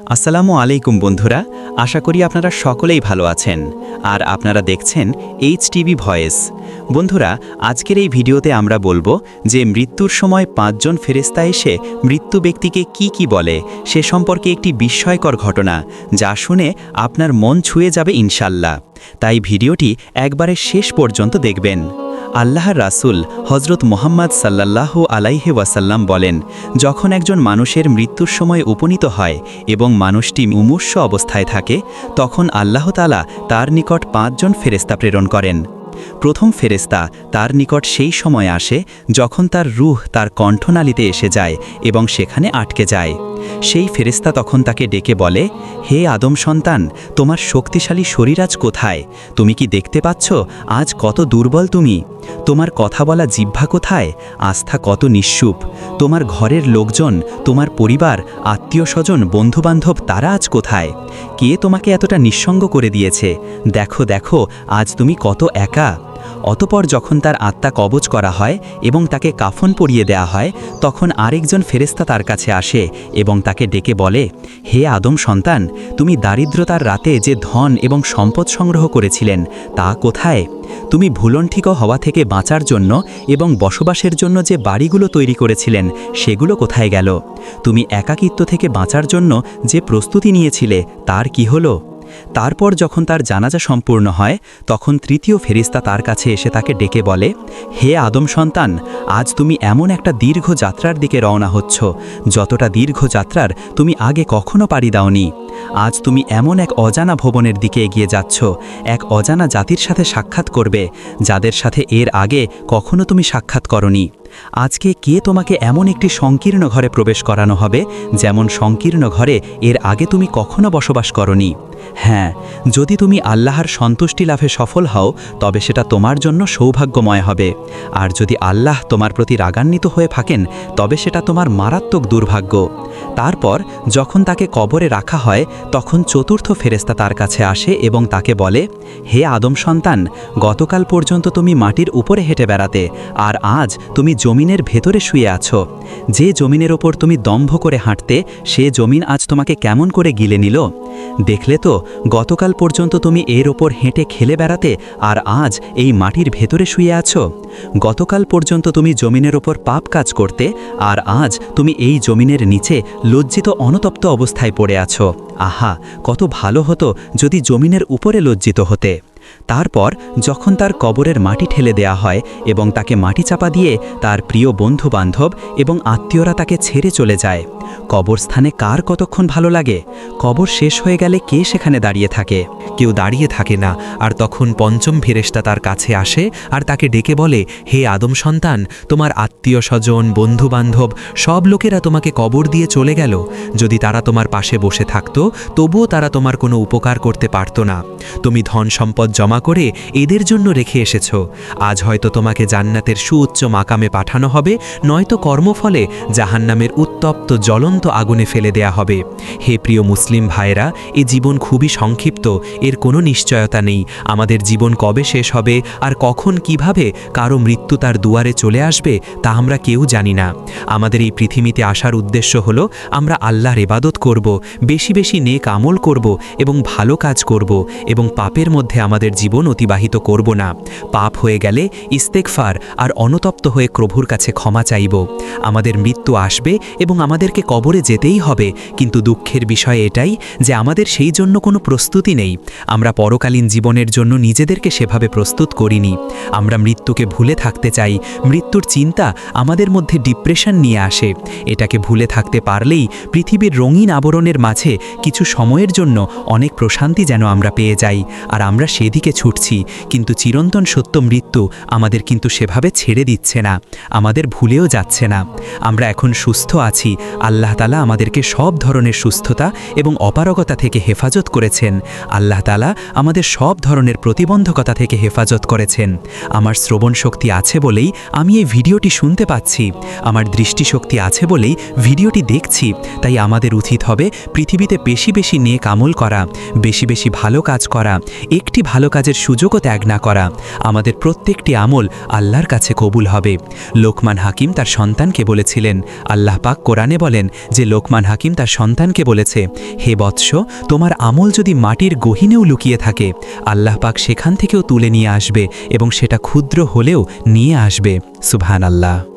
আসসালামু আলাইকুম বন্ধুরা, আশা করি আপনারা সকলেই ভালো আছেন, আর আপনারা দেখছেন এইচ টিভি ভয়েস। বন্ধুরা, আজকের এই ভিডিওতে আমরা বলব যে মৃত্যুর সময় পাঁচজন ফেরেস্তা এসে মৃত্যু ব্যক্তিকে কি কি বলে, সে সম্পর্কে একটি বিস্ময়কর ঘটনা, যা শুনে আপনার মন ছুঁয়ে যাবে ইনশাল্লাহ। তাই ভিডিওটি একবারে শেষ পর্যন্ত দেখবেন। আল্লাহর রাসূল হজরত মোহাম্মদ সাল্লাল্লাহু আলাইহে ওয়াসাল্লাম বলেন, যখন একজন মানুষের মৃত্যুর সময় উপনীত হয় এবং মানুষটি মুমূর্ষ অবস্থায় থাকে, তখন আল্লাহ তালা তার নিকট পাঁচজন ফেরেস্তা প্রেরণ করেন। প্রথম ফেরেস্তা তার নিকট সেই সময় আসে যখন তার রুহ তার কণ্ঠনালীতে এসে যায় এবং সেখানে আটকে যায়। সেই ফেরেস্তা তখন তাকে ডেকে বলে, হে আদম সন্তান, তোমার শক্তিশালী শরীর আজ কোথায়? তুমি কি দেখতে পাচ্ছ? আজ কত দুর্বল তুমি? তোমার কথা বলা জিহ্বা কোথায়? আস্থা কত নিঃসুপ তোমার ঘরের লোকজন, তোমার পরিবার আত্মীয় স্বজন বন্ধুবান্ধব তারা আজ কোথায়? কে তোমাকে এতটা নিঃসঙ্গ করে দিয়েছে? দেখো দেখো, আজ তুমি কত একা। অতপর যখন তার আত্মা কবজ করা হয় এবং তাকে কাফন পরিয়ে দেয়া হয়, তখন আরেকজন ফেরেস্তা তার কাছে আসে এবং তাকে ডেকে বলে, হে আদম সন্তান, তুমি দারিদ্রতার রাতে যে ধন এবং সম্পদ সংগ্রহ করেছিলেন, তা কোথায়? তুমি ভুলণ্ঠিক হওয়া থেকে বাঁচার জন্য এবং বসবাসের জন্য যে বাড়িগুলো তৈরি করেছিলেন, সেগুলো কোথায় গেল? তুমি একাকিত্ব থেকে বাঁচার জন্য যে প্রস্তুতি নিয়েছিলে, তার কি হলো? তারপর যখন তার জানাজা সম্পূর্ণ হয়, তখন তৃতীয় ফেরিস্তা তার কাছে এসে তাকে ডেকে বলে, হে আদম সন্তান, আজ তুমি এমন একটা দীর্ঘ যাত্রার দিকে রওনা হচ্ছ, যতটা দীর্ঘ যাত্রার তুমি আগে কখনো পাড়ি দাওনি। আজ তুমি এমন এক অজানা ভবনের দিকে এগিয়ে যাচ্ছ, এক অজানা জাতির সাথে সাক্ষাৎ করবে, যাদের সাথে এর আগে কখনো তুমি সাক্ষাৎ করনি। আজকে কে তোমাকে এমন একটি সংকীর্ণ ঘরে প্রবেশ করানো হবে, যেমন সংকীর্ণ ঘরে এর আগে তুমি কখনো বসবাস করনি? হ্যাঁ যদি তুমি আল্লাহর সন্তুষ্টি লাভে সফল হও, তবে সেটা তোমার জন্য সৌভাগ্যময় হবে। আর যদি আল্লাহ তোমার প্রতি রাগান্বিত হয়ে থাকেন, তবে সেটা তোমার মারাত্মক দুর্ভাগ্য। তারপর যখন তাকে কবরে রাখা হয়, তখন চতুর্থ ফেরেস্তা তার কাছে আসে এবং তাকে বলে, হে আদম সন্তান, গতকাল পর্যন্ত তুমি মাটির উপরে হেঁটে বেড়াতে, আর আজ তুমি জমিনের ভেতরে শুয়ে আছো। যে জমিনের ওপর তুমি দম্ভ করে হাঁটতে, সে জমিন আজ তোমাকে কেমন করে গিলে নিল? দেখলে তো, গতকাল পর্যন্ত তুমি এর ওপর হেঁটে খেলে বেড়াতে, আর আজ এই মাটির ভেতরে শুয়ে আছো। গতকাল পর্যন্ত তুমি জমিনের ওপর পাপ কাজ করতে, আর আজ তুমি এই জমিনের নিচে লজ্জিত অনতপ্ত অবস্থায় পড়ে আছো। আহা, কত ভালো হতো যদি জমিনের উপরে লজ্জিত হতে। তারপর যখন তার কবরের মাটি ঠেলে দেয়া হয় এবং তাকে মাটি চাপা দিয়ে তার প্রিয় বন্ধু বান্ধব এবং আত্মীয়রা তাকে ছেড়ে চলে যায় কবরস্থানে কার কতক্ষণ ভালো লাগে? কবর শেষ হয়ে গেলে কে সেখানে দাঁড়িয়ে থাকে? কেউ দাঁড়িয়ে থাকে না, আর তখন পঞ্চম ফেরেশতা তার কাছে আসে আর তাকে ডেকে বলে, হে আদম সন্তান, তোমার আত্মীয় স্বজন বন্ধু বান্ধব সব লোকেরা তোমাকে কবর দিয়ে চলে গেল। যদি তারা তোমার পাশে বসে থাকতো, তবুও তারা তোমার কোনো উপকার করতে পারতো না। তুমি ধন সম্পদ জমা করে এদের জন্য রেখে এসেছ। আজ হয়তো তোমাকে জান্নাতের সুউচ্চ মাকামে পাঠানো হবে, নয়তো কর্মফলে জাহান্নামের উত্তপ্ত জ্বলন্ত আগুনে ফেলে দেয়া হবে। হে প্রিয় মুসলিম ভাইরা এ জীবন খুবই সংক্ষিপ্ত, এর কোনো নিশ্চয়তা নেই। আমাদের জীবন কবে শেষ হবে আর কখন কীভাবে কারও মৃত্যু তার দুয়ারে চলে আসবে, তা আমরা কেউ জানি না। আমাদের এই পৃথিবীতে আসার উদ্দেশ্য হল, আমরা আল্লাহর এবাদত করব, বেশি বেশি নেক আমল করব এবং ভালো কাজ করব এবং পাপের মধ্যে আমাদের জীবন অতিবাহিত করব না। পাপ হয়ে গেলে ইস্তেকফার আর অনতপ্ত হয়ে প্রভুর কাছে ক্ষমা চাইব। আমাদের মৃত্যু আসবে এবং আমাদেরকে কবরে যেতেই হবে, কিন্তু দুঃখের বিষয় এটাই যে আমাদের সেই জন্য কোনো প্রস্তুতি নেই। আমরা পরকালীন জীবনের জন্য নিজেদেরকে সেভাবে প্রস্তুত করিনি। আমরা মৃত্যুকে ভুলে থাকতে চাই। মৃত্যুর চিন্তা আমাদের মধ্যে ডিপ্রেশন নিয়ে আসে। এটাকে ভুলে থাকতে পারলেই পৃথিবীর রঙিন আবরণের মাঝে কিছু সময়ের জন্য অনেক প্রশান্তি যেন আমরা পেয়ে যাই। আর আমরা সেদিকে ছুটছি, কিন্তু চিরন্তন সত্য মৃত্যু আমাদের কিন্তু সেভাবে ছেড়ে দিচ্ছে না। আমাদের ভুলেও যাচ্ছে না। আমরা এখন সুস্থ আছি, আল্লাহ তালা আমাদেরকে সব ধরনের সুস্থতা এবং অপারগতা থেকে হেফাজত করেছেন। আল্লাহ তালা আমাদের সব ধরনের প্রতিবন্ধকতা থেকে হেফাজত করেছেন। আমার শ্রবণ শক্তি আছে বলেই আমি এই ভিডিওটি শুনতে পাচ্ছি। আমার দৃষ্টিশক্তি আছে বলেই ভিডিওটি দেখছি। তাই আমাদের উচিত হবে পৃথিবীতে বেশি বেশি নেক আমল করা, বেশি বেশি ভালো কাজ করা, একটি ভালো কাজের সুযোগও ত্যাগ না করা। আমাদের প্রত্যেকটি আমল আল্লাহর কাছে কবুল হবে। লোকমান হাকিম তার সন্তানকে বলেছিলেন, আল্লাহ পাক কোরআনে বলেন বললেন যে লোকমান হাকিম তার সন্তানকে বলেছে, হে বৎস, তোমার আমল যদি মাটির গহিনেও লুকিয়ে থাকে, আল্লাহ পাক সেখান থেকেও তুলে নিয়ে আসবে এবং সেটা ক্ষুদ্র হলেও নিয়ে আসবে। সুবহান আল্লাহ